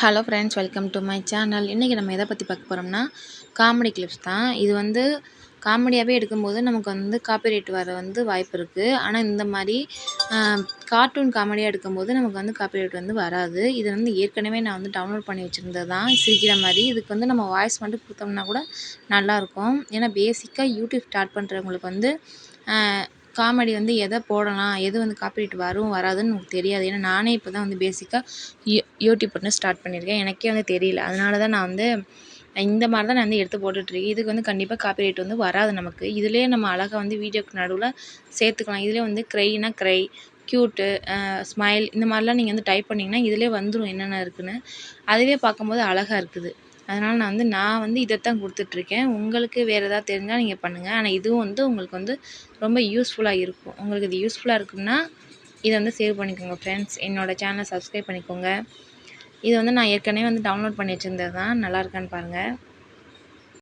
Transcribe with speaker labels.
Speaker 1: Hello friends welcome to my channel இன்றைக்கி நம்ம எதை பற்றி பார்க்க போகிறோம்னா காமெடி கிளிப்ஸ் தான். இது வந்து காமெடியாகவே எடுக்கும்போது நமக்கு வந்து காப்பிரைட் வர வந்து வாய்ப்பு இருக்குது ஆனால் இந்த மாதிரி கார்ட்டூன் காமெடியாக எடுக்கும்போது நமக்கு வந்து காப்பிரைட் வந்து வராது. இது வந்து ஏற்கனவே நான் வந்து டவுன்லோட் பண்ணி வச்சுருந்தது தான். சிரிக்கிற மாதிரி. இதுக்கு வந்து நம்ம வாய்ஸ் மட்டும் கொடுத்தோம்னா கூட நல்லாயிருக்கும் ஏன்னா பேசிக்காக யூடியூப் ஸ்டார்ட் பண்ணுறவங்களுக்கு வந்து காமெடி வந்து எதை போடலாம் எது வந்து காப்பிரைட் வரும் வராதுன்னு நமக்கு தெரியாது. ஏன்னா நானே இப்போ தான் வந்து பேசிக்காக யூ யூடியூப் பண்ண ஸ்டார்ட் பண்ணியிருக்கேன். எனக்கே வந்து தெரியல. அதனால தான் நான் வந்து இந்த மாதிரி தான் நான் வந்து எடுத்து போட்டுட்ருக்கேன் இதுக்கு வந்து கண்டிப்பாக காப்பிரைட் வந்து வராது நமக்கு. இதுலேயே நம்ம அழகாக வந்து வீடியோக்கு நடுவில் சேர்த்துக்கலாம். இதிலே வந்து க்ரைனா க்ரை க்யூட்டு ஸ்மைல் இந்த மாதிரிலாம் நீங்கள் வந்து டைப் பண்ணிங்கன்னா இதிலே வந்துடும் என்னென்ன இருக்குதுன்னு அதுவே பார்க்கும்போது அழகாக இருக்குது. அதனால் நான் வந்து நான் வந்து இதைத்தான் கொடுத்துட்ருக்கேன். உங்களுக்கு வேறு ஏதாவது தெரிஞ்சால் நீங்கள் பண்ணுங்கள் ஆனால் இதுவும் வந்து உங்களுக்கு வந்து ரொம்ப யூஸ்ஃபுல்லாக இருக்கும். உங்களுக்கு இது யூஸ்ஃபுல்லாக இருக்கும்னா இதை வந்து சேவ் பண்ணிக்கோங்க ஃப்ரெண்ட்ஸ் என்னோடய சேனலை சப்ஸ்கிரைப் பண்ணிக்கோங்க. இது வந்து நான் ஏற்கனவே வந்து டவுன்லோட் பண்ணி வச்சுருந்தது தான் நல்லா இருக்கான்னு பாருங்கள்